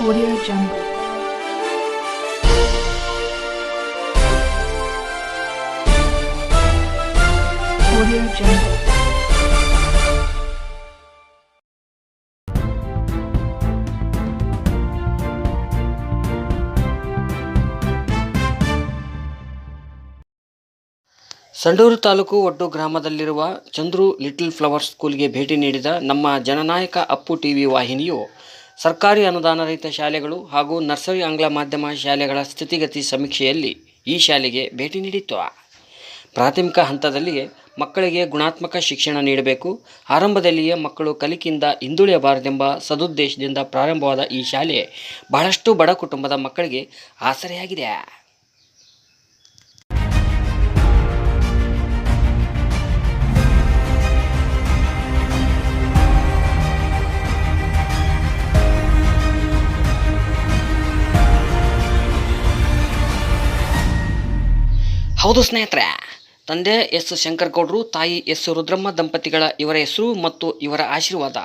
Audio Jungle. Audio Jungle. Sandur taluk ಒಡ್ಡು ಗ್ರಾಮದಲ್ಲಿರುವ Chandru little flowers ಸ್ಕೂಲ್ಗೆ ಭೇಟಿ ನೀಡಿದ ನಮ್ಮ ಜನನಾಯಕ ಅಪ್ಪು ಟಿವಿ ವಾಹಿನಿಯು ಸರ್ಕಾರಿ ಅನುದಾನ ರಹಿತ ಶಾಲೆಗಳು ಹಾಗೂ ನರ್ಸರಿ ಆಂಗ್ಲ ಮಾಧ್ಯಮ ಶಾಲೆಗಳ ಸ್ಥಿತಿಗತಿ ಸಮೀಕ್ಷೆಯಲ್ಲಿ ಈ ಶಾಲೆಗೆ ಭೇಟಿ ನೀಡಿತ್ತು. ಪ್ರಾಥಮಿಕ ಹಂತದಲ್ಲಿಯೇ ಮಕ್ಕಳಿಗೆ ಗುಣಾತ್ಮಕ ಶಿಕ್ಷಣ ನೀಡಬೇಕು. ಆರಂಭದಲ್ಲಿಯೇ ಮಕ್ಕಳು ಕಲಿಕೆಯಿಂದ ಹಿಂದುಳಿಯಬಾರದೆಂಬ ಸದುದ್ದೇಶದಿಂದ ಪ್ರಾರಂಭವಾದ ಈ ಶಾಲೆ ಬಹಳಷ್ಟು ಬಡ ಕುಟುಂಬದ ಮಕ್ಕಳಿಗೆ ಆಸರೆಯಾಗಿದೆ. ಹೌದು ಸ್ನೇಹಿತರೆ. ತಂದೆ ಎಸ್ ಶಂಕರಗೌಡರು, ತಾಯಿ ಎಸ್ ರುದ್ರಮ್ಮ ದಂಪತಿಗಳ ಇವರ ಹೆಸರು ಮತ್ತು ಇವರ ಆಶೀರ್ವಾದ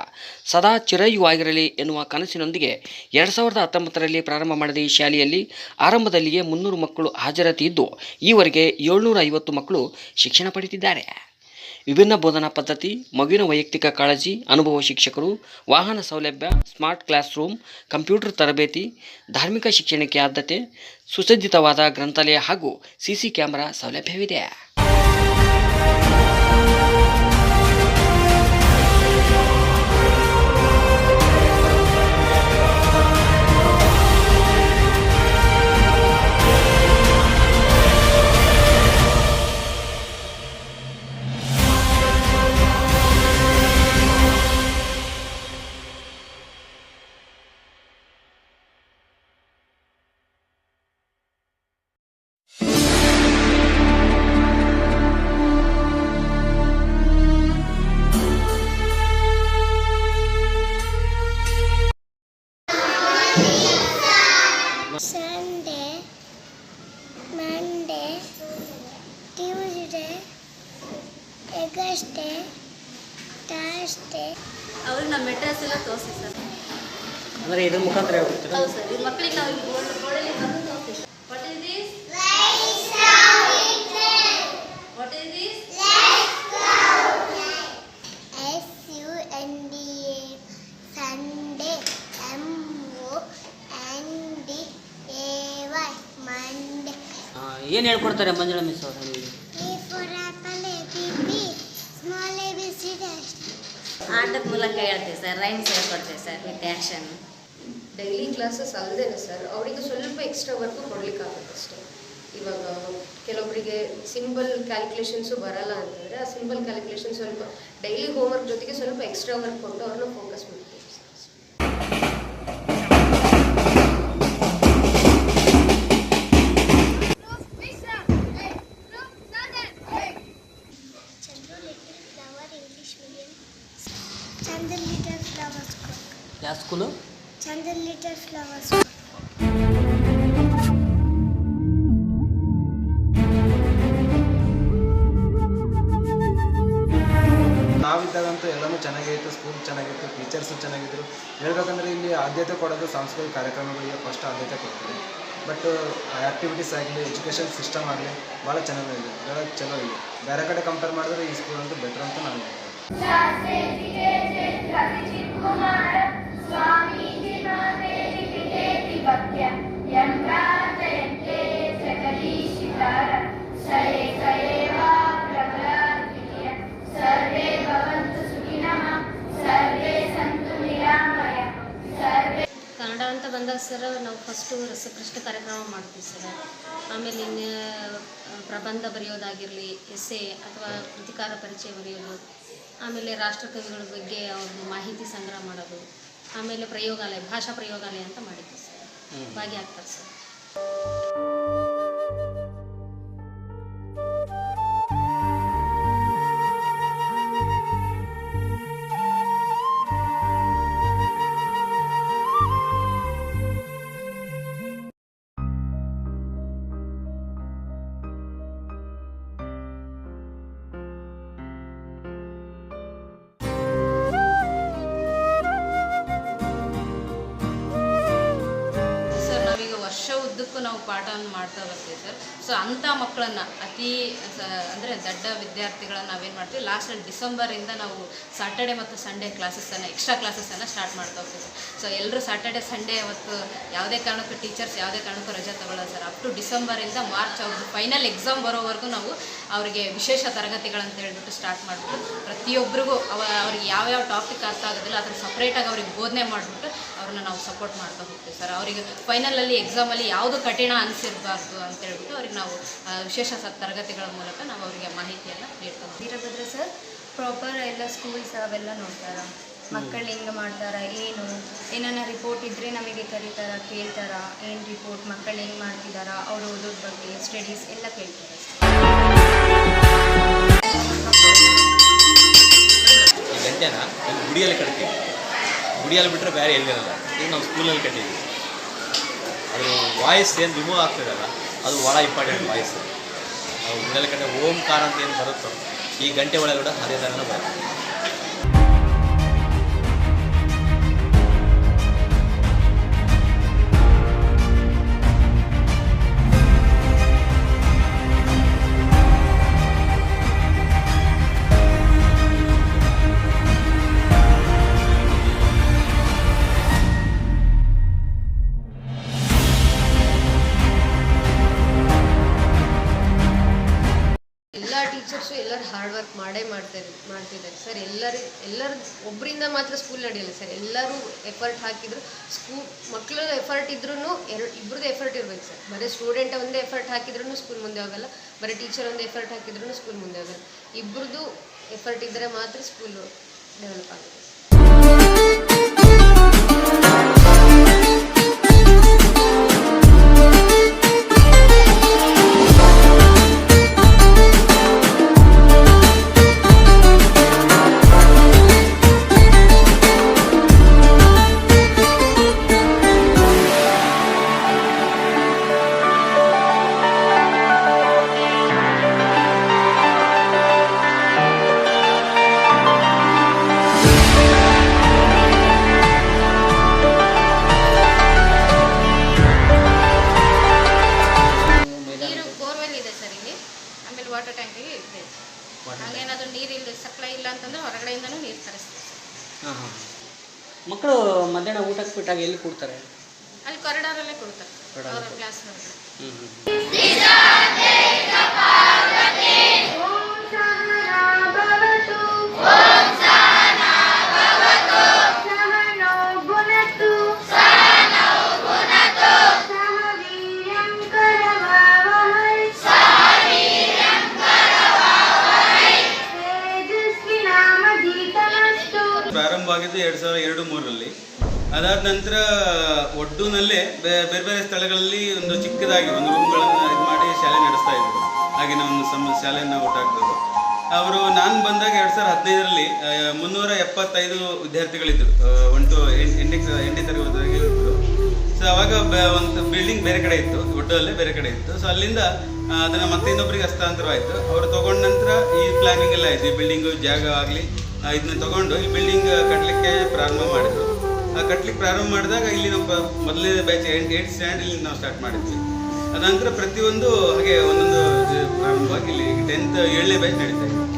ಸದಾ ಚಿರಯುವಾಗಿರಲಿ ಎನ್ನುವ ಕನಸಿನೊಂದಿಗೆ ಎರಡು ಸಾವಿರದ ಹತ್ತೊಂಬತ್ತರಲ್ಲಿ ಪ್ರಾರಂಭ ಮಾಡಿದ ಈ ಶಾಲೆಯಲ್ಲಿ ಆರಂಭದಲ್ಲಿಯೇ ಮುನ್ನೂರು ಮಕ್ಕಳು ಹಾಜರಾತಿ ಇದ್ದು ಈವರೆಗೆ ಏಳ್ನೂರ ಐವತ್ತು ಮಕ್ಕಳು ಶಿಕ್ಷಣ ಪಡೆದಿದ್ದಾರೆ. ವಿಭಿನ್ನ ಬೋಧನಾ ಪದ್ಧತಿ, ಮಗುವಿನ ವೈಯಕ್ತಿಕ ಕಾಳಜಿ, ಅನುಭವ ಶಿಕ್ಷಕರು, ವಾಹನ ಸೌಲಭ್ಯ, ಸ್ಮಾರ್ಟ್ ಕ್ಲಾಸ್ ರೂಮ್ ಕಂಪ್ಯೂಟರ್ ತರಬೇತಿ, ಧಾರ್ಮಿಕ ಶಿಕ್ಷಣಕ್ಕೆ ಆದ್ಯತೆ, ಸುಸಜ್ಜಿತವಾದ ಗ್ರಂಥಾಲಯ ಹಾಗೂ ಸಿಸಿ ಕ್ಯಾಮೆರಾ ಸೌಲಭ್ಯವಿದೆ. U N D A, Sunday, M O N D A Y, Monday. ಏನು ಹೇಳ್ಕೊಡ್ತಾರೆ ಮಂಜುಳಾ ಮಿಸ್ ಅವರು ನಿಮಗೆ A for apple, A B B, small A B C dash. ಆಟದ ಮೂಲಕ ಹೇಳ್ತೀವಿ ಸರ್ ರೈಮ್ಸ್ ಹೇಳ್ಕೊಡ್ತೀವಿ sir with action daily classes ಅಲ್ಲದೆ sir ಅವರಿಗೆ ಸ್ವಲ್ಪ ಎಕ್ಸ್ಟ್ರಾ ವರ್ಕು ಕೊಡಲಿಕ್ಕಾಗುತ್ತೆ ಅಷ್ಟೇ ಇವಾಗ ಕೆಲವೊಬ್ಬರಿಗೆ ಸಿಂಬಲ್ ಕ್ಯಾಲ್ಕುಲೇಷನ್ಸು ಬರಲ್ಲ ಅಂತಂದರೆ ಆ ಸಿಂಬಲ್ ಕ್ಯಾಲ್ಕುಲೇಷನ್ ಸ್ವಲ್ಪ ಡೈಲಿ ಹೋಮ್ವರ್ಕ್ ಜೊತೆಗೆ ಸ್ವಲ್ಪ ಎಕ್ಸ್ಟ್ರಾ ವರ್ಕ್ ಕೊಟ್ಟು ಅವ್ರನ್ನ ಫೋಕಸ್ ಮಾಡ್ತೀವಿ ಹೇಳ್ಬೇಕಂದ್ರೆ ಇಲ್ಲಿ ಆದ್ಯತೆ ಕೊಡೋದು ಸಾಂಸ್ಕೃತಿಕ ಕಾರ್ಯಕ್ರಮಗಳಿಗೆ ಫಸ್ಟ್ ಆದ್ಯತೆ ಕೊಡ್ತಾರೆ. ಬಟ್ ಆ್ಯಕ್ಟಿವಿಟೀಸ್ ಆಗಲಿ ಎಜುಕೇಷನ್ ಸಿಸ್ಟಮ್ ಆಗಲಿ, ಭಾಳ ಚೆನ್ನಾಗಿದೆ ಭಾಳ ಚಲೋ ಬೇರೆ ಕಡೆ ಕಂಪೇರ್ ಮಾಡಿದ್ರೆ ಈ ಸ್ಕೂಲ್ ಅಂತೂ ಬೆಟರ್ ಅಂತ ನಾನು ಹೇಳ್ತೀನಿ. ಅಂತ ಬಂದಾಗ ಸರ್ ನಾವು ಫಸ್ಟು ರಸಕೃಷ್ಣ ಕಾರ್ಯಕ್ರಮ ಮಾಡ್ತೀವಿ ಸರ್. ಆಮೇಲೆ ಇನ್ನು ಪ್ರಬಂಧ ಬರೆಯೋದಾಗಿರಲಿ ಎಸ್ಸೆ ಅಥವಾ ಕೃತಿಕಾರ ಪರಿಚಯ ಬರೆಯೋದು ಆಮೇಲೆ ರಾಷ್ಟ್ರಕವಿಗಳ ಬಗ್ಗೆ ಅವ್ರದ್ದು ಮಾಹಿತಿ ಸಂಗ್ರಹ ಮಾಡೋದು ಆಮೇಲೆ ಪ್ರಯೋಗಾಲಯ ಭಾಷಾ ಪ್ರಯೋಗಾಲಯ ಅಂತ ಮಾಡಿದ್ವಿ ಸರ್. ಭಾಗಿಯಾಗ್ತಾರೆ ಸರ್. ನಾವು ಪಾಠವನ್ನು ಮಾಡ್ತಾ ಬರ್ತೀವಿ ಸರ್. ಸೊ ಅಂಥ ಮಕ್ಕಳನ್ನು ಅತಿ ಅಂದರೆ ದೊಡ್ಡ ವಿದ್ಯಾರ್ಥಿಗಳನ್ನು ನಾವೇನು ಮಾಡ್ತೀವಿ ಲಾಸ್ಟಲ್ಲಿ ಡಿಸೆಂಬರಿಂದ ನಾವು ಸಾಟರ್ಡೆ ಮತ್ತು ಸಂಡೇ ಕ್ಲಾಸಸ್ಸನ್ನು ಎಕ್ಸ್ಟ್ರಾ ಕ್ಲಾಸಸ್ಸನ್ನು ಸ್ಟಾರ್ಟ್ ಮಾಡ್ತಾ ಹೋಗ್ತೀವಿ ಸರ್. ಸೊ ಎಲ್ಲರೂ ಸಾಟರ್ಡೆ ಸಂಡೇ ಅವತ್ತು ಯಾವುದೇ ಕಾರಣಕ್ಕೂ ಟೀಚರ್ಸ್ ಯಾವುದೇ ಕಾರಣಕ್ಕೂ ರಜೆ ತಗೊಳ್ಳೋದು ಸರ್. ಅಪ್ ಟು ಡಿಸೆಂಬರಿಂದ ಮಾರ್ಚ್ ಅವ್ರದ್ದು ಫೈನಲ್ ಎಕ್ಸಾಮ್ ಬರೋವರೆಗೂ ನಾವು ಅವರಿಗೆ ವಿಶೇಷ ತರಗತಿಗಳಂತ ಹೇಳ್ಬಿಟ್ಟು ಸ್ಟಾರ್ಟ್ ಮಾಡಿಬಿಟ್ಟು ಪ್ರತಿಯೊಬ್ಬರಿಗೂ ಅವ, ಅವ್ರಿಗೆ ಯಾವ್ಯಾವ ಟಾಪಿಕ್ ಅರ್ಥ ಆಗೋದಿಲ್ಲ ಅದನ್ನು ಸಪ್ರೇಟಾಗಿ ಅವ್ರಿಗೆ ಬೋಧನೆ ಮಾಡಿಬಿಟ್ಟು ಅವ್ರನ್ನ ನಾವು ಸಪೋರ್ಟ್ ಮಾಡ್ತಾ ಹೋಗ್ತೀವಿ ಸರ್ ಅವರಿಗೆ ಫೈನಲಲ್ಲಿ ಎಕ್ಸಾಮಲ್ಲಿ ಯಾವುದು ಕಠಿಣ ಅನಿಸಿರಬಾರ್ದು ಅಂತ ಹೇಳ್ಬಿಟ್ಟು ಅವ್ರಿಗೆ ನಾವು ವಿಶೇಷ ತರಗತಿಗಳ ಮೂಲಕ ನಾವು ಅವರಿಗೆ ಮಾಹಿತಿಯನ್ನು ನೀಡ್ತಾ ಹೋಗ್ತೀವಿ. ವೀರಭದ್ರ ಸರ್ ಪ್ರಾಪರ್ ಎಲ್ಲ ಸ್ಕೂಲ್ಸ್ ಅವೆಲ್ಲ ನೋಡ್ತಾರ? ಮಕ್ಕಳು ಹೆಂಗೆ ಮಾಡ್ತಾರ? ಏನು? ಏನನ್ನ ರಿಪೋರ್ಟ್ ಇದ್ದರೆ ನಮಗೆ ಕರೀತಾರ ಕೇಳ್ತಾರ? ಏನು ರಿಪೋರ್ಟ್ ಮಕ್ಕಳು ಹೆಂಗೆ ಮಾಡ್ತಿದಾರ? ಅವ್ರು ಓದೋದ್ರ ಬಗ್ಗೆ ಸ್ಟಡೀಸ್ ಎಲ್ಲ ಕೇಳ್ತಾರೆ ಗಂಟೆನ? ಗುಡಿಯಲ್ಲಿ ಕಟ್ತೀವಿ. ಗುಡಿಯಲ್ಲಿ ಬಿಟ್ಟರೆ ಬೇರೆ ಎಲ್ಲಿರಲ್ಲ. ಈಗ ನಾವು ಸ್ಕೂಲಲ್ಲಿ ಕಟ್ಟಿದ್ವಿ ಅದ್ರ ವಾಯ್ಸ್ ಏನು ರಿಮೂವ್ ಆಗ್ತದಲ್ಲ ಅದು ಭಾಳ ಇಂಪಾರ್ಟೆಂಟ್ ವಾಯ್ಸ್. ನಾವು ಗುಡಿಯಲ್ಲಿ ಕಟ್ಟೆ ಓಂಕಾರ ಅಂತ ಏನು ಬರುತ್ತೋ, ಈ ಗಂಟೆ ಒಳಗಡೆ ಅದೇ ಥರನೇ ಬರುತ್ತೆ. ಮಾಡ್ತಾರೆ ಮಾಡ್ತಿದ್ದಾರೆ. ಸರ್, ಎಲ್ಲರೂ, ಎಲ್ಲರ ಒಬ್ಬರಿಂದ ಮಾತ್ರ ಸ್ಕೂಲ್ ನಡೆಯಲ್ಲ ಸರ್. ಎಲ್ಲರೂ ಎಫರ್ಟ್ ಹಾಕಿದ್ರು ಸ್ಕೂಲ್ ಮಕ್ಕಳು ಎಫರ್ಟ್ ಇದ್ರೂ ಎರಡು ಇಬ್ಬರದ್ದು ಎಫರ್ಟ್ ಇರ್ಬೇಕು ಸರ್. ಬರೀ ಸ್ಟೂಡೆಂಟ್ ಒಂದೇ ಎಫರ್ಟ್ ಹಾಕಿದ್ರೂ ಸ್ಕೂಲ್ ಮುಂದೆ ಹೋಗಲ್ಲ. ಬರೀ ಟೀಚರ್ ಒಂದು ಎಫರ್ಟ್ ಹಾಕಿದ್ರೂ ಸ್ಕೂಲ್ ಮುಂದೆ ಹೋಗಲ್ಲ. ಇಬ್ಬರದ್ದು ಎಫರ್ಟ್ ಇದ್ದರೆ ಮಾತ್ರ ಸ್ಕೂಲು ಡೆವಲಪ್ ಆಗುತ್ತೆ. ಹಾಂ ಹಾಂ ಮಕ್ಕಳು ಮಧ್ಯಾಹ್ನ ಊಟಕ್ಕೆ ಬಿಟ್ಟಾಗ ಎಲ್ಲಿ ಕೊಡ್ತಾರೆ? ಅಲ್ಲಿ ಕಾರಿಡಾರಲ್ಲೇ ಕೊಡ್ತಾರೆ. ಅವರ ಕ್ಲಾಸ್ ಹ್ಞೂ ಹ್ಞೂ ಆಗಿದ್ದು ಎರಡು ಸಾವಿರದ ಎರಡು ಮೂರರಲ್ಲಿ. ಅದಾದ ನಂತರ ಒಡ್ಡೂನಲ್ಲೇ ಬೇರೆ ಬೇರೆ ಸ್ಥಳಗಳಲ್ಲಿ ಒಂದು ಚಿಕ್ಕದಾಗಿ ಒಂದು ರೂಮ್ಗಳನ್ನು ಇದು ಮಾಡಿ ಶಾಲೆ ನಡೆಸ್ತಾ ಇದ್ದರು ಹಾಗೆ ನಮ್ಮ ಸಮ, ಶಾಲೆಯನ್ನು ಒಟ್ಟಾಗ್ತದೆ ಅವರು, ನಾನು ಬಂದಾಗ ಎರಡು ಸಾವಿರದ ಹದಿನೈದರಲ್ಲಿ ಮುನ್ನೂರ ಎಪ್ಪತ್ತೈದು ವಿದ್ಯಾರ್ಥಿಗಳಿದ್ದರು ಟು ಎಂಟನೇ ಎಂಟನೇ ತರಗತಿವರೆಗೆ ಇದ್ದರು ಸೊ ಅವಾಗ ಒಂದು ಬಿಲ್ಡಿಂಗ್ ಬೇರೆ ಕಡೆ ಇತ್ತು. ಒಡ್ಡಲ್ಲೇ ಬೇರೆ ಕಡೆ ಇತ್ತು. ಸೊ ಅಲ್ಲಿಂದ ಅದನ್ನು ಮತ್ತೆ ಇನ್ನೊಬ್ಬರಿಗೆ ಹಸ್ತಾಂತರವಾಯಿತು. ಅವರು ತೊಗೊಂಡ ನಂತರ ಈ ಪ್ಲಾನಿಂಗ್ ಎಲ್ಲ ಆಯಿತು. ಈ ಬಿಲ್ಡಿಂಗು ಜಾಗ ಆಗಲಿ ಇದನ್ನ ತಗೊಂಡು ಈ ಬಿಲ್ಡಿಂಗ್ ಕಟ್ಟಲಿಕ್ಕೆ ಪ್ರಾರಂಭ ಮಾಡಿದ್ರು. ಆ ಕಟ್ಲಿಕ್ಕೆ ಪ್ರಾರಂಭ ಮಾಡಿದಾಗ ಇಲ್ಲಿ ನಮ್ಮ ಮೊದಲನೇ ಬ್ಯಾಚ್ ಎಂಟ್ ಏಟ್ ಸ್ಟ್ಯಾಂಡ್ ಇಲ್ಲಿ ನಾವು ಸ್ಟಾರ್ಟ್ ಮಾಡಿದ್ವಿ. ಅನಂತರ ಪ್ರತಿಯೊಂದು ಹಾಗೆ ಒಂದೊಂದು ಪ್ರಾರಂಭವಾಗಿ ಇಲ್ಲಿ ಟೆಂತ್ ಏಳನೇ ಬ್ಯಾಚ್ ನಡೀತಾ ಇದೆ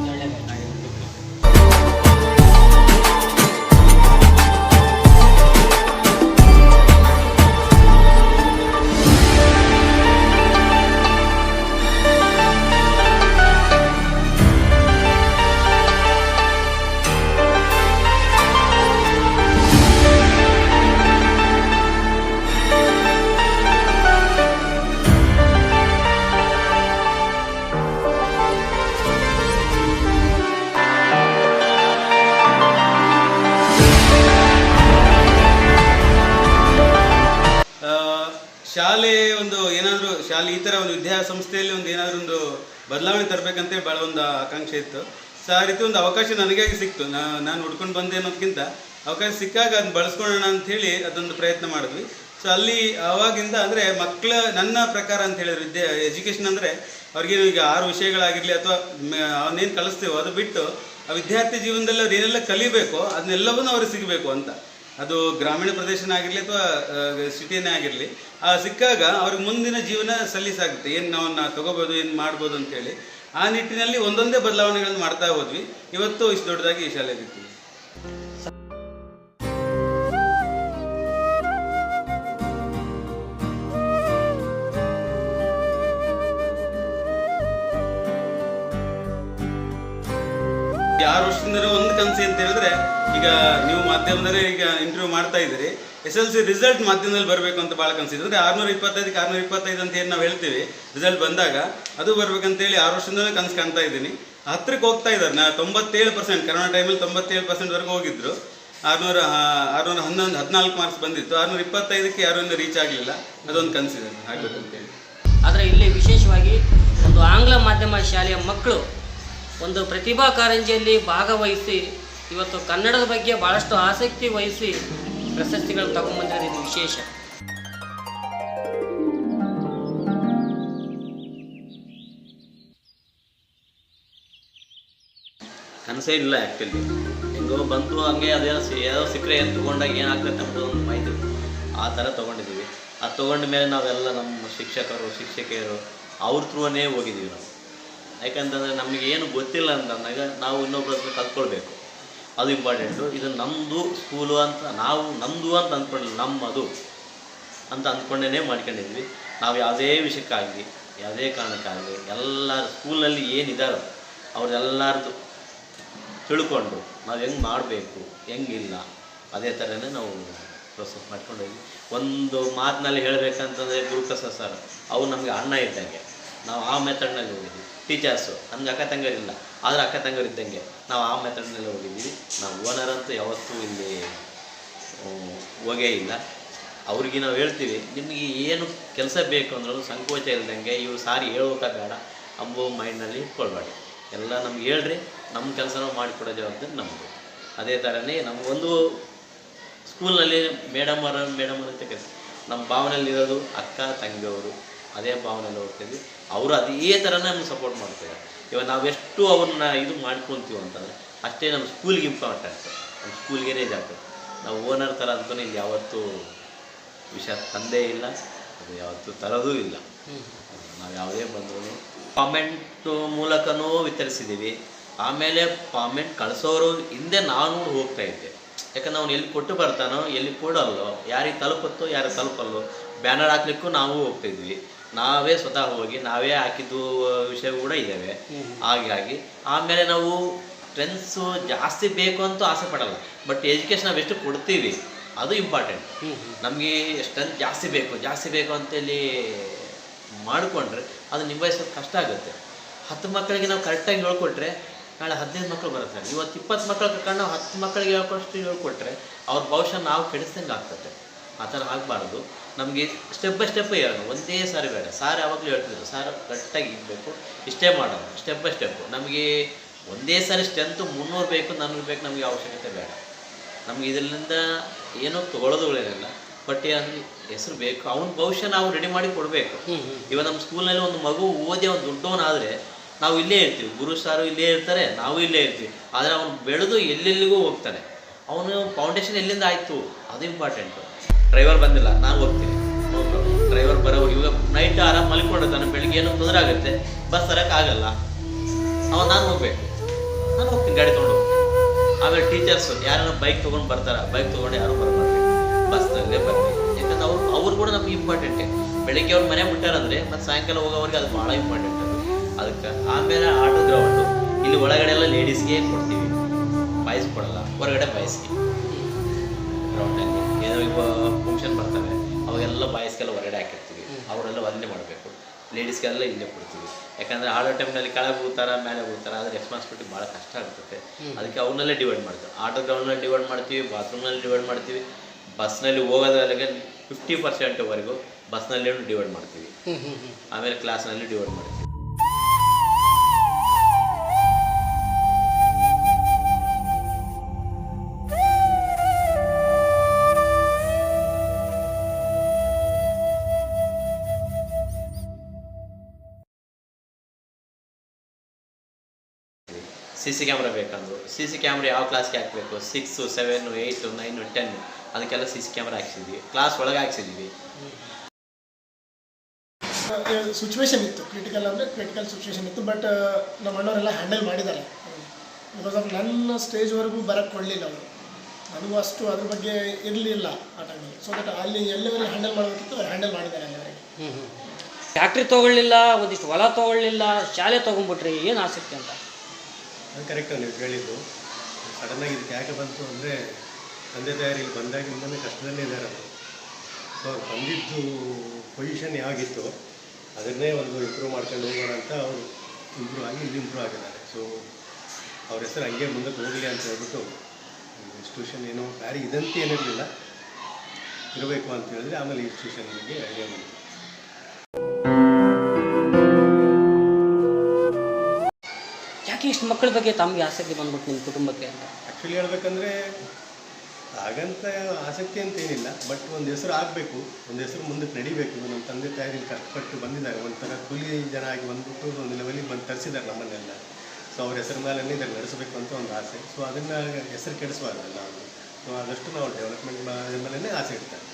ಥರ ಒಂದು ಏನಾದರೂ ಒಂದು ಬದಲಾವಣೆ ತರಬೇಕಂತೇಳಿ ಭಾಳ ಒಂದು ಆಕಾಂಕ್ಷೆ ಇತ್ತು. ಸೊ ಆ ರೀತಿ ಒಂದು ಅವಕಾಶ ನನಗಾಗಿ ಸಿಕ್ತು. ನಾನು ಹುಡ್ಕೊಂಡು ಬಂದೆ ಅನ್ನೋದಕ್ಕಿಂತ ಅವಕಾಶ ಸಿಕ್ಕಾಗ ಅದನ್ನ ಬಳಸ್ಕೊಳ್ಳೋಣ ಅಂಥೇಳಿ ಅದೊಂದು ಪ್ರಯತ್ನ ಮಾಡಿದ್ವಿ. ಸೊ ಅಲ್ಲಿ ಆವಾಗಿಂದ ಅಂದರೆ ಮಕ್ಕಳ ನನ್ನ ಪ್ರಕಾರ ಅಂತ ಹೇಳಿದ್ರೆ ವಿದ್ಯೆ ಎಜುಕೇಷನ್ ಅಂದರೆ ಅವ್ರಿಗೇನು ಈಗ ಆರು ವಿಷಯಗಳಾಗಿರಲಿ ಅಥವಾ ಅವನ್ನೇನು ಕಲಿಸ್ತೀವೋ ಅದು ಬಿಟ್ಟು ಆ ವಿದ್ಯಾರ್ಥಿ ಜೀವನದಲ್ಲಿ ಅವ್ರು ಏನೆಲ್ಲ ಕಲಿಬೇಕು, ಅದನ್ನೆಲ್ಲವನ್ನೂ ಅವ್ರಿಗೆ ಸಿಗಬೇಕು ಅಂತ. ಅದು ಗ್ರಾಮೀಣ ಪ್ರದೇಶನಾಗಿರಲಿ ಅಥವಾ ಸಿಟಿನೇ ಆಗಿರಲಿ, ಆ, ಸಿಕ್ಕಾಗ ಅವ್ರಿಗೆ ಮುಂದಿನ ಜೀವನ ಸಲ್ಲಿಸಾಗುತ್ತೆ. ಏನು ನಾವು ನಾ ತೊಗೋಬೋದು, ಏನು ಮಾಡ್ಬೋದು ಅಂತೇಳಿ ಆ ನಿಟ್ಟಿನಲ್ಲಿ ಒಂದೊಂದೇ ಬದಲಾವಣೆಗಳನ್ನು ಮಾಡ್ತಾ ಹೋದ್ವಿ. ಇವತ್ತು ಇಷ್ಟು ದೊಡ್ಡದಾಗಿ ಈ ಶಾಲೆ ಇದ್ದೀವಿ ಆರು ವರ್ಷದಿಂದ ಒಂದು ಕನಸು ಅಂತ ಹೇಳಿದ್ರೆ ಈಗ ನೀವು ಮಾಧ್ಯಮದಲ್ಲಿ ಈಗ ಇಂಟರ್ವ್ಯೂ ಮಾಡ್ತಾ ಇದ್ದೀರಿ. ಎಸ್ ಎಲ್ ಸಿ ರಿಸಲ್ಟ್ ಮಾಧ್ಯಮದಲ್ಲಿ ಬರಬೇಕು ಅಂತ ಭಾಳ ಕನಸಿದೆ. ಅಂದರೆ ಆರ್ನೂರ ಇಪ್ಪತ್ತೈದಕ್ಕೆ ಆರುನೂರ ಇಪ್ಪತ್ತೈದು ಅಂತ ಏನು ನಾವು ಹೇಳ್ತೀವಿ ರಿಸಲ್ಟ್ ಬಂದಾಗ ಅದು ಬರ್ಬೇಕಂತೇಳಿ ಆರು ವರ್ಷದಿಂದಲೇ ಕನಸು ಕಾಣ್ತಾ ಇದ್ದೀನಿ. ಹತ್ರಕ್ಕೆ ಹೋಗ್ತಾ ಇದ್ದಾರೆ. ನಾ ತೊಂಬತ್ತೇಳು ಪರ್ಸೆಂಟ್ ಕರೋನಾ ಟೈಮಲ್ಲಿ ತೊಂಬತ್ತೇಳು ಪರ್ಸೆಂಟ್ವರೆಗೂ ಹೋಗಿದ್ರು. ಆರುನೂರ ಆರುನೂರ ಹನ್ನೊಂದು, ಹದಿನಾಲ್ಕು ಮಾರ್ಕ್ಸ್ ಬಂದಿತ್ತು. ಆರುನೂರ ಇಪ್ಪತ್ತೈದಕ್ಕೆ ಯಾರೂ ಇನ್ನೂ ರೀಚ್ ಆಗಲಿಲ್ಲ. ಅದೊಂದು ಕನಸಿದೆ ಆಗಬೇಕು ಅಂತೇಳಿ ಆದರೆ ಇಲ್ಲಿ ವಿಶೇಷವಾಗಿ ಒಂದು ಆಂಗ್ಲ ಮಾಧ್ಯಮ ಶಾಲೆಯ ಮಕ್ಕಳು ಒಂದು ಪ್ರತಿಭಾ ಕಾರಂಜಿಯಲ್ಲಿ ಭಾಗವಹಿಸಿ ಇವತ್ತು ಕನ್ನಡದ ಬಗ್ಗೆ ಭಾಳಷ್ಟು ಆಸಕ್ತಿ ವಹಿಸಿ ಪ್ರಶಸ್ತಿಗಳನ್ನು ತಗೊಂಬಂದಿರೋದು ಇದು ವಿಶೇಷ. ಕನಸೇ ಇಲ್ಲ ಆ್ಯಕ್ಚುಲಿ ಹೆಂಗೋ ಬಂತು ಹಂಗೆ ಅದೇನೋ ಸಿ ಏನೋ ಸಿಕ್ಕರೆ ಏನು ತೊಗೊಂಡಾಗ ಏನಾಗ್ತೈತೆ ಅಂತ ಒಂದು ಮಾಹಿತಿ ಆ ಥರ ತೊಗೊಂಡಿದ್ದೀವಿ. ಅದು ತೊಗೊಂಡ ಮೇಲೆ ನಾವೆಲ್ಲ ನಮ್ಮ ಶಿಕ್ಷಕರು, ಶಿಕ್ಷಕಿಯರು ಅವ್ರ ಥ್ರೂನೇ ಹೋಗಿದ್ದೀವಿ ನಾವು. ಯಾಕಂತಂದರೆ ನಮಗೆ ಏನು ಗೊತ್ತಿಲ್ಲ ಅಂತಂದಾಗ ನಾವು ಇನ್ನೊಬ್ಬರ ಹತ್ರ ಕಲ್ತ್ಕೊಳ್ಬೇಕು. ಅದು ಇಂಪಾರ್ಟೆಂಟು ಇದು ನಮ್ಮದು ಸ್ಕೂಲು ಅಂತ, ನಾವು ನಮ್ಮದು ಅಂತ ಅಂದ್ಕೊಂಡಿಲ್ಲ ನಮ್ಮದು ಅಂತ ಅಂದ್ಕೊಂಡೇ ಮಾಡ್ಕೊಂಡಿದ್ವಿ. ನಾವು ಯಾವುದೇ ವಿಷಯಕ್ಕಾಗಲಿ, ಯಾವುದೇ ಕಾರಣಕ್ಕಾಗಲಿ ಎಲ್ಲ ಸ್ಕೂಲಲ್ಲಿ ಏನಿದ್ದಾರೋ ಅವ್ರದ್ದೆಲ್ಲರದು ತಿಳ್ಕೊಂಡು ನಾವು ಹೆಂಗೆ ಮಾಡಬೇಕು, ಹೆಂಗಿಲ್ಲ, ಅದೇ ಥರನೇ ನಾವು ಪ್ರೋಸೆಸ್ ಮಾಡ್ಕೊಂಡೋಗಿ ಒಂದು ಮಾತಿನಲ್ಲಿ ಹೇಳಬೇಕಂತಂದರೆ ಗುರುಪ್ರಸಾದ್ ಸರ್, ಅವ್ರು ನಮಗೆ ಅಣ್ಣ ಇದ್ದಂಗೆ. ನಾವು ಆ ಮೆಥಡ್ನಲ್ಲಿ ಹೋಗಿದ್ವಿ. ಟೀಚರ್ಸು ನಮ್ಗೆ ಅಕ್ಕ ತಂಗರಿಲ್ಲ ಆದರೆ ಅಕ್ಕ ತಂಗರಿದ್ದಂಗೆ ನಾವು ಆ ಮೆಥಡ್ನಲ್ಲಿ ಹೋಗಿದ್ದೀವಿ. ನಾವು ಓನರ್ ಅಂತೂ ಯಾವತ್ತೂ ಇಲ್ಲಿ ಹೋಗೇ ಇಲ್ಲ. ಅವ್ರಿಗೆ ನಾವು ಹೇಳ್ತೀವಿ, ನಿಮಗೆ ಏನು ಕೆಲಸ ಬೇಕು ಅಂದ್ರೂ ಸಂಕೋಚ ಇಲ್ದಂಗೆ ಇವು ಸಾರಿ ಹೇಳೋಕ ಬೇಡ. ಅಂಬೋ ಮೈಂಡ್ನಲ್ಲಿ ಇಟ್ಕೊಳ್ಬೇಡಿ. ಎಲ್ಲ ನಮ್ಗೆ ಹೇಳ್ರಿ ನಮ್ಮ ಕೆಲಸನೂ ಮಾಡಿಕೊಡೋ ಜವಾಬ್ದಾರಿ ನಮ್ಮದು ಅದೇ ಥರನೇ ನಮಗೊಂದು ಸ್ಕೂಲ್ನಲ್ಲಿ ಮೇಡಮ್ ಅವರ ಮೇಡಮ್ ಅಂತ ಕೆಲಸ ನಮ್ಮ ಭಾವನೆಯಲ್ಲಿರೋದು ಅಕ್ಕ, ತಂಗಿಯವರು. ಅದೇ ಭಾವನೆಯಲ್ಲಿ ಹೋಗ್ತಿದ್ವಿ. ಅವರು ಅದೇ ಥರನೇ ನಮ್ಗೆ ಸಪೋರ್ಟ್ ಮಾಡ್ತಾರೆ. ಇವಾಗ ನಾವೆಷ್ಟು ಅವ್ರನ್ನ ಇದು ಮಾಡ್ಕೊತೀವಿ ಅಂತಂದರೆ, ಅಷ್ಟೇ ನಮ್ಮ ಸ್ಕೂಲ್ಗೆ ಇಂಪಾರ್ಟೆಂಟ್ ನಮ್ಮ ಸ್ಕೂಲ್ಗೆ ಆಗ್ತದೆ. ನಾವು ಓನರ್ ಥರ ಅಂತೂ ಇಲ್ಲಿ ಯಾವತ್ತೂ ವಿಷಯ ತಂದೇ ಇಲ್ಲ, ಅದು ಯಾವತ್ತೂ ತರೋದೂ ಇಲ್ಲ. ನಾವು ಯಾವುದೇ ಬಂದರೂ ಕಾಮೆಂಟ್ ಮೂಲಕನೂ ವಿತರಿಸಿದ್ದೀವಿ. ಆಮೇಲೆ ಕಾಮೆಂಟ್ ಕಳಿಸೋರು ಹಿಂದೆ ನಾನು ಹೋಗ್ತಾ ಇದ್ದೆ. ಯಾಕಂದ್ರೆ ಅವ್ನು ಎಲ್ಲಿ ಕೊಟ್ಟು ಬರ್ತಾನೋ, ಎಲ್ಲಿ ಕೊಡಲ್ಲೋ ಯಾರಿಗೆ ತಲುಪುತ್ತೋ, ಯಾರಿಗೆ ತಲುಪಲ್ಲೋ ಬ್ಯಾನರ್ ಹಾಕ್ಲಿಕ್ಕೂ ನಾವು ಹೋಗ್ತಿದ್ವಿ ನಾವೇ ಸ್ವತಃ ಹೋಗಿ ನಾವೇ ಹಾಕಿದ್ದು ವಿಷಯ ಕೂಡ ಇದ್ದಾವೆ. ಹಾಗಾಗಿ ಆಮೇಲೆ ನಾವು ಸ್ಟ್ರೆಂತ್ಸು ಜಾಸ್ತಿ ಬೇಕು ಅಂತೂ ಆಸೆ ಪಡಲ್ಲ. ಬಟ್ ಎಜುಕೇಶನ್ ನಾವು ಎಷ್ಟು ಕೊಡ್ತೀವಿ ಅದು ಇಂಪಾರ್ಟೆಂಟ್ ನಮಗೆ ಸ್ಟ್ರೆಂತ್ ಜಾಸ್ತಿ ಬೇಕು ಜಾಸ್ತಿ ಬೇಕು ಅಂತೇಳಿ ಮಾಡಿಕೊಂಡ್ರೆ ಅದು ನಿಭಾಯಿಸೋದು ಕಷ್ಟ ಆಗುತ್ತೆ. ಹತ್ತು ಮಕ್ಕಳಿಗೆ ನಾವು ಕರೆಕ್ಟಾಗಿ ಹೇಳ್ಕೊಟ್ರೆ ನಾಳೆ ಹದಿನೈದು ಮಕ್ಕಳು ಬರುತ್ತೆ ಇವತ್ತು ಇಪ್ಪತ್ತು ಮಕ್ಕಳು ಕರ್ಕೊಂಡು ನಾವು ಹತ್ತು ಮಕ್ಕಳಿಗೆ ಹೇಳ್ಕೊಷ್ಟು ಹೇಳ್ಕೊಟ್ರೆ ಅವ್ರ ಭವಿಷ್ಯ ನಾವು ಕೆಡಿಸ್ದಂಗೆ ಆಗ್ತದೆ. ಆ ಥರ ಆಗಬಾರ್ದು. ನಮಗೆ ಸ್ಟೆಪ್ ಬೈ ಸ್ಟೆಪ್ ಹೇಳೋಣ ಒಂದೇ ಸಾರಿ ಬೇಡ. ಸಾರಿ ಯಾವಾಗಲೂ ಹೇಳ್ತಿದ್ರು ಸಾರು ಕರೆಕ್ಟಾಗಿ ಇರಬೇಕು. ಇಷ್ಟೇ ಮಾಡೋಣ ಸ್ಟೆಪ್ ಬೈ ಸ್ಟೆಪ್ಪು ನಮಗೆ ಒಂದೇ ಸಾರಿ ಸ್ಟ್ರೆಂತು ಮುನ್ನೂರು ಬೇಕು ನಾನ್ನೂರು ಬೇಕು ನಮಗೆ ಅವಶ್ಯಕತೆ ಬೇಡ. ನಮಗೆ ಇದರಿಂದ ಏನೂ ತೊಗೊಳೋದುಗಳೇನಿಲ್ಲ ಬಟ್ ಅಂದ್ರೆ ಹೆಸರು ಬೇಕು. ಅವನ ಭವಿಷ್ಯ ನಾವು ರೆಡಿ ಮಾಡಿ ಕೊಡಬೇಕು. ಇವಾಗ ನಮ್ಮ ಸ್ಕೂಲ್ನಲ್ಲಿ ಒಂದು ಮಗು ಓದಿ ಅವ್ನು ದೊಡ್ಡವನಾದರೆ ನಾವು ಇಲ್ಲೇ ಇರ್ತೀವಿ. ಗುರು ಸಾರು ಇಲ್ಲೇ ಇರ್ತಾರೆ ನಾವು ಇಲ್ಲೇ ಇರ್ತೀವಿ. ಆದರೆ ಅವನು ಬೆಳೆದು ಎಲ್ಲೆಲ್ಲಿಗೂ ಹೋಗ್ತಾನೆ. ಅವನು ಫೌಂಡೇಶನ್ ಎಲ್ಲಿಂದ ಆಯಿತು? ಅದು ಇಂಪಾರ್ಟೆಂಟು ಡ್ರೈವರ್ ಬಂದಿಲ್ಲ, ನಾನು ಹೋಗ್ತೀನಿ. ಡ್ರೈವರ್ ಬರೋ ಇವಾಗ ನೈಟ್ ಆರಾಮ್ ಮಲ್ಕೊಂಡಿರ್ತಾನೆ, ಬೆಳಿಗ್ಗೆ ಏನೋ ತೊಂದರೆ ಆಗುತ್ತೆ ಬಸ್ ಆಗಲ್ಲ. ಅವ ನಾನು ಹೋಗ್ಬೇಕು. ನಾನು ಹೋಗ್ತೀನಿ, ಗಾಡಿ ತೊಗೊಂಡು ಆಮೇಲೆ ಟೀಚರ್ಸು ಯಾರು ಬೈಕ್ ತೊಗೊಂಡು ಬರ್ತಾರ ಬೈಕ್ ತೊಗೊಂಡು ಯಾರು ಬರಬಾರ್ದು. ಬಸ್ನಲ್ಲೇ ಬರಬೇಕು. ಯಾಕಂದ್ರೆ ಅವ್ರು ಅವ್ರು ಕೂಡ ನಮ್ಗೆ ಇಂಪಾರ್ಟೆಂಟ್ ಬೆಳಿಗ್ಗೆ ಅವ್ರು ಮನೆ ಬಿಟ್ಟಾರಂದ್ರೆ ಮತ್ತು ಸಾಯಂಕಾಲ ಹೋಗೋವ್ರಿಗೆ ಅದು ಭಾಳ ಇಂಪಾರ್ಟೆಂಟ್ ಅದು ಅದಕ್ಕೆ ಆಮೇಲೆ ಆಟೋ ಗ್ರೌಂಡು. ಇಲ್ಲಿ ಒಳಗಡೆ ಎಲ್ಲ ಲೇಡೀಸ್ಗೆ ಕೊಡ್ತೀವಿ. ಬಾಯ್ಸ್ ಕೊಡಲ್ಲ, ಹೊರಗಡೆ ಬಾಯ್ಸ್ಗೆ ಗ್ರೌಂಡಲ್ಲಿ ಈಗ ಫಂಕ್ಷನ್ ಬರ್ತವೆ ಅವಾಗೆಲ್ಲ ಬಾಯ್ಸ್ಗೆಲ್ಲ ಹೊರಗಡೆ ಹಾಕಿರ್ತೀವಿ. ಅವರೆಲ್ಲ ಒಂದೇ ಮಾಡಬೇಕು. ಲೇಡೀಸ್ಗೆಲ್ಲ ಇಲ್ಲೇ ಕೊಡ್ತೀವಿ. ಯಾಕಂದರೆ ಆಡೋ ಟೈಮ್ನಲ್ಲಿ ಕೆಳಗೆ ಹೋಗ್ತಾರ ಮೇಲೆ ಹೋಗ್ತಾರ ಅದ್ರ ರೆಸ್ಪಾನ್ಸಿಬಿಲಿಟಿ ಭಾಳ ಕಷ್ಟ ಆಗುತ್ತೆ ಅದಕ್ಕೆ ಅವನ್ನಲ್ಲೇ ಡಿವೈಡ್ ಮಾಡ್ತೀವಿ. ಆಟೋ ಗ್ರೌಂಡ್ನಲ್ಲಿ ಡಿವೈಡ್ ಮಾಡ್ತೀವಿ ಬಾತ್ರೂಮ್ನಲ್ಲಿ ಡಿವೈಡ್ ಮಾಡ್ತೀವಿ. ಬಸ್ನಲ್ಲಿ ಹೋಗೋದ್ರಲ್ಲಿಗೆ ಫಿಫ್ಟಿ ಪರ್ಸೆಂಟ್ವರೆಗೂ ಬಸ್ನಲ್ಲಿ ಡಿವೈಡ್ ಮಾಡ್ತೀವಿ. ಆಮೇಲೆ ಕ್ಲಾಸ್ನಲ್ಲಿ ಡಿವೈಡ್ ಮಾಡ್ತೀವಿ. ಸಿ ಸಿ ಕ್ಯಾಮ್ರಾ ಬೇಕಂದು ಸಿ ಸಿ ಕ್ಯಾಮ್ರಾ ಯಾವ ಕ್ಲಾಸ್ಗೆ ಹಾಕಬೇಕು? Six seven eight nine ten ಅದಕ್ಕೆಲ್ಲ ಸಿ ಸಿ ಕ್ಯಾಮ್ರಾ ಹಾಕ್ಸಿದ್ವಿ. ಕ್ಲಾಸ್ ಒಳಗೆ ಹಾಕ್ಸಿದ್ವಿ ಸಿಚುವೇಶನ್ ಇತ್ತು. ಕ್ರಿಟಿಕಲ್ ಅಂದರೆ ಕ್ರಿಟಿಕಲ್ ಸಿಚುವೇಶನ್ ಇತ್ತು. ಬಟ್ ನಮ್ಮ ಅಣ್ಣವರೆಲ್ಲ ಹ್ಯಾಂಡಲ್ ಮಾಡಿದ್ದಾರೆ. ಬಿಕಾಸ್ ಆಫ್ ನನ್ನ ಸ್ಟೇಜ್ವರೆಗೂ ಬರೋಕ್ಕೆ ಕೊಡಲಿಲ್ಲ ಅವರು. ನನಗೂ ಅಷ್ಟು ಅದ್ರ ಬಗ್ಗೆ ಇರಲಿಲ್ಲ ಆ ಟೈಮಲ್ಲಿ ಸೊ ದಟ್ ಅಲ್ಲಿ ಎಲ್ಲವರೆಗೂ ಹ್ಯಾಂಡಲ್ ಮಾಡಬೇಕಿತ್ತು ಅವ್ರು ಹ್ಯಾಂಡಲ್ ಮಾಡಿದ್ದಾರೆ ಹ್ಞೂ ಫ್ಯಾಕ್ಟ್ರಿ ತೊಗೊಳ್ಳಿಲ್ಲ ಒಂದಿಷ್ಟು ಹೊಲ ತೊಗೊಳ್ಳಿಲ್ಲ ಶಾಲೆ ತೊಗೊಂಡ್ಬಿಟ್ರಿ ಏನು ಆಸಕ್ತಿ ಅಂತ? ಅದು ಕರೆಕ್ಟ್ ನೀವು ಕೇಳಿದ್ದು ಸಡನ್ನಾಗಿ ಇದಕ್ಕೆ ಯಾಕೆ ಬಂತು ಅಂದರೆ ತಂದೆ ತಾಯಿ ಇಲ್ಲಿ ಬಂದಾಗಿಂದಲೇ ಕಷ್ಟದಲ್ಲೇ ಇದ್ದಾರೆ ಅವರು. ಸೊ ಅವ್ರು ಬಂದಿದ್ದು ಪೊಸಿಷನ್ ಯಾವಾಗಿತ್ತು ಅದನ್ನೇ ಒಂದು ಇಂಪ್ರೂವ್ ಮಾಡ್ಕೊಂಡು ಹೋಗೋಣ ಅಂತ ಅವರು ಇಂಪ್ರೂವ್ ಆಗಿ ಇಲ್ಲಿ ಇಂಪ್ರೂವ್ ಆಗಿದ್ದಾರೆ. ಸೊ ಅವ್ರ ಹೆಸರು ಹಂಗೆ ಮುಂದಕ್ಕೆ ಹೋಗಲಿ ಅಂತ ಹೇಳ್ಬಿಟ್ಟು ಇನ್ಸ್ಟಿಟ್ಯೂಷನ್ ಏನೋ, ಯಾರಿಗೆ ಇದಂತ ಏನಿರಲಿಲ್ಲ. ಇರಬೇಕು ಅಂತ ಹೇಳಿದ್ರೆ ಆಮೇಲೆ ಇನ್ಸ್ಟಿಟ್ಯೂಷನ್ ಬಗ್ಗೆ ಐಡಿಯಾ ಬಂತು. ಯಾಕೆ ಇಷ್ಟು ಮಕ್ಕಳ ಬಗ್ಗೆ ತಮಗೆ ಆಸಕ್ತಿ ಬಂದ್ಬಿಟ್ಟು ನಿಮ್ಮ ಕುಟುಂಬಕ್ಕೆ ಅಂತ? ಆ್ಯಕ್ಚುಲಿ ಹೇಳ್ಬೇಕಂದ್ರೆ, ಹಾಗಂತ ಆಸಕ್ತಿ ಅಂತ ಏನಿಲ್ಲ ಬಟ್ ಒಂದು ಹೆಸರು ಆಗಬೇಕು, ಒಂದು ಹೆಸರು ಮುಂದಕ್ಕೆ ನಡಿಬೇಕು. ನಮ್ಮ ತಂದೆ ತಾಯಿ ಕಷ್ಟಪಟ್ಟು ಬಂದಿದ್ದಾರೆ. ಒಂಥರ ಕೂಲಿ ಜನ ಆಗಿ ಬಂದ್ಬಿಟ್ಟು ಒಂದು ಲೆವೆಲಿಗೆ ಬಂದು ತರಿಸಿದ್ದಾರೆ ನಮ್ಮನ್ನೆಲ್ಲ. ಸೊ ಅವ್ರ ಹೆಸರು ಮೇಲೆ ಇದನ್ನು ನಡೆಸಬೇಕು ಅಂತ ಒಂದು ಆಸೆ. ಸೊ ಅದನ್ನು ಹೆಸರು ಕೆಡಿಸಬಾರ್ದಲ್ಲ ಸೊ ಆದಷ್ಟು ನಾವು ಡೆವಲಪ್ಮೆಂಟ್ ಮೇಲೇ ಆಸೆ ಇಡ್ತಾರೆ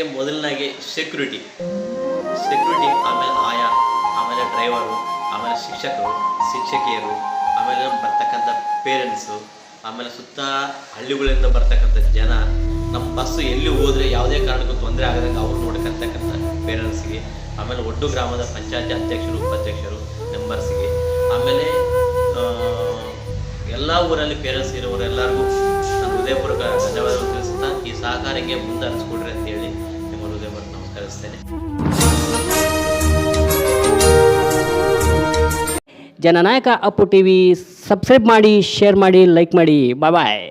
ಅಭಿನಂದನೆಗೆ ಮೊದಲನಾಗಿ ಸೆಕ್ಯೂರಿಟಿ ಸೆಕ್ಯೂರಿಟಿ ಆಮೇಲೆ ಆಯಾ, ಆಮೇಲೆ ಡ್ರೈವರು ಆಮೇಲೆ ಶಿಕ್ಷಕರು, ಶಿಕ್ಷಕಿಯರು, ಆಮೇಲೆ ಬರ್ತಕ್ಕಂಥ ಪೇರೆಂಟ್ಸು ಆಮೇಲೆ ಸುತ್ತ ಹಳ್ಳಿಗಳಿಂದ ಬರ್ತಕ್ಕಂಥ ಜನ. ನಮ್ಮ ಬಸ್ಸು ಎಲ್ಲಿ ಹೋದರೆ ಯಾವುದೇ ಕಾರಣಕ್ಕೂ ತೊಂದರೆ ಆಗದಂಗೆ ಅವ್ರು ನೋಡ್ಕೊಳ್ತಕ್ಕಂಥ ಪೇರೆಂಟ್ಸ್ಗೆ ಆಮೇಲೆ ಒಟ್ಟು ಗ್ರಾಮದ ಪಂಚಾಯತಿ ಅಧ್ಯಕ್ಷರು, ಉಪಾಧ್ಯಕ್ಷರು ಮೆಂಬರ್ಸ್ಗೆ ಆಮೇಲೆ ಎಲ್ಲ ಊರಲ್ಲಿ ಪೇರೆಂಟ್ಸ್ ಇರೋರೆಲ್ಲರಿಗೂ ನಾನು ಹೃದಯಪೂರ್ವಕ ಧನ್ಯವಾದಗಳು ತಿಳಿಸ್ತಾ ಈ ಸಹಕಾರಕ್ಕೆ ಮುಂದೆ ಅಂತ ನಿಮ್ಮ ನಮಸ್ಕರಿಸ್ತೇನೆ ಜನನಾಯಕ ಅಪ್ಪು ಟಿವಿ ಸಬ್ಸ್ಕ್ರೈಬ್ ಮಾಡಿ ಶೇರ್ ಮಾಡಿ ಲೈಕ್ ಮಾಡಿ. Bye bye